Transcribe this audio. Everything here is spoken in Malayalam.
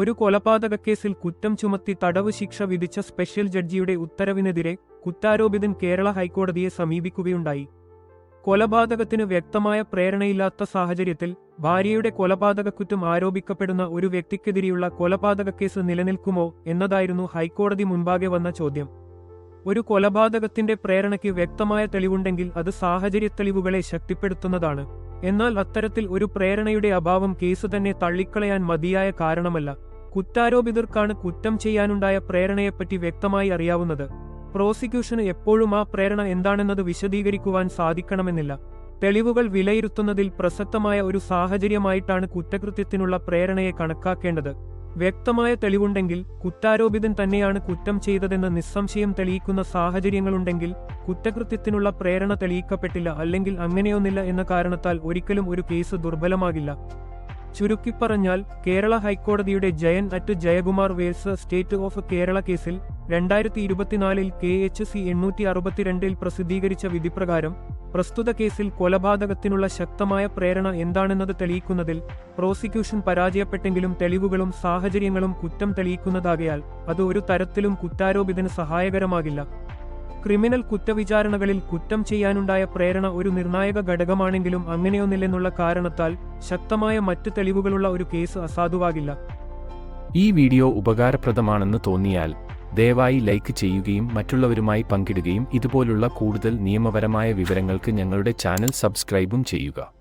ഒരു കൊലപാതക കേസിൽ കുറ്റം ചുമത്തി തടവ് ശിക്ഷ വിധിച്ച സ്പെഷ്യൽ ജഡ്ജിയുടെ ഉത്തരവിനെതിരെ കുറ്റാരോപിതൻ കേരള ഹൈക്കോടതിയെ സമീപിക്കുകയുണ്ടായി. കൊലപാതകത്തിന് വ്യക്തമായ പ്രേരണയില്ലാത്ത സാഹചര്യത്തിൽ ഭാര്യയുടെ കൊലപാതക കുറ്റം ആരോപിക്കപ്പെടുന്ന ഒരു വ്യക്തിക്കെതിരെയുള്ള കൊലപാതക കേസ് നിലനിൽക്കുമോ എന്നതായിരുന്നു ഹൈക്കോടതി മുൻപാകെ വന്ന ചോദ്യം. ഒരു കൊലപാതകത്തിന്റെ പ്രേരണയ്ക്ക് വ്യക്തമായ തെളിവുണ്ടെങ്കിൽ അത് സാഹചര്യ തെളിവുകളെ ശക്തിപ്പെടുത്തുന്നതാണ്. എന്നാൽ അത്തരത്തിൽ ഒരു പ്രേരണയുടെ അഭാവം കേസ് തന്നെ തള്ളിക്കളയാൻ മതിയായ കാരണമല്ല. കുറ്റാരോപിതർക്കാണ് കുറ്റം ചെയ്യാനുണ്ടായ പ്രേരണയെപ്പറ്റി വ്യക്തമായി അറിയാവുന്നത്. പ്രോസിക്യൂഷന് എപ്പോഴും ആ പ്രേരണ എന്താണെന്നത് വിശദീകരിക്കുവാൻ സാധിക്കണമെന്നില്ല. തെളിവുകൾ വിലയിരുത്തുന്നതിൽ പ്രസക്തമായ ഒരു സാഹചര്യമായിട്ടാണ് കുറ്റകൃത്യത്തിനുള്ള പ്രേരണയെ കണക്കാക്കേണ്ടത്. വ്യക്തമായ തെളിവുണ്ടെങ്കിൽ കുറ്റാരോപിതൻ തന്നെയാണ് കുറ്റം ചെയ്തതെന്ന് നിസ്സംശയം തെളിയിക്കുന്ന സാഹചര്യങ്ങളുണ്ടെങ്കിൽ കുറ്റകൃത്യത്തിനുള്ള പ്രേരണ തെളിയിക്കപ്പെട്ടില്ല അല്ലെങ്കിൽ അങ്ങനെയൊന്നില്ല എന്ന കാരണത്താൽ ഒരിക്കലും ഒരു കേസ് ദുർബലമാകില്ല. ചുരുക്കിപ്പറഞ്ഞാൽ കേരള ഹൈക്കോടതിയുടെ Jayan at Jayakumar versus state of Kerala കേസിൽ രണ്ടായിരത്തി ഇരുപത്തിനാലിൽ കെ എച്ച് സി എണ്ണൂറ്റി അറുപത്തിരണ്ടിൽ പ്രസിദ്ധീകരിച്ച വിധിപ്രകാരം പ്രസ്തുത കേസിൽ കൊലപാതകത്തിനുള്ള ശക്തമായ പ്രേരണ എന്താണെന്നത് തെളിയിക്കുന്നതിൽ പ്രോസിക്യൂഷൻ പരാജയപ്പെട്ടെങ്കിലും തെളിവുകളും സാഹചര്യങ്ങളും കുറ്റം തെളിയിക്കുന്നതാകയാൽ അത് ഒരു തരത്തിലും കുറ്റാരോപിതന് സഹായകരമാകില്ല. ക്രിമിനൽ കുറ്റവിചാരണകളിൽ കുറ്റം ചെയ്യാനുണ്ടായ പ്രേരണ ഒരു നിർണായക ഘടകമാണെങ്കിലും അങ്ങനെയൊന്നില്ലെന്നുള്ള കാരണത്താൽ ശക്തമായ മറ്റു തെളിവുകളുള്ള ഒരു കേസ് അസാധുവാകില്ല. ഈ വീഡിയോ ഉപകാരപ്രദമാണെന്ന് തോന്നിയാൽ ദയവായി ലൈക്ക് ചെയ്യുകയും മറ്റുള്ളവരുമായി പങ്കിടുകയും ഇതുപോലുള്ള കൂടുതൽ നിയമപരമായ വിവരങ്ങൾക്ക് ഞങ്ങളുടെ ചാനൽ സബ്സ്ക്രൈബും ചെയ്യുക.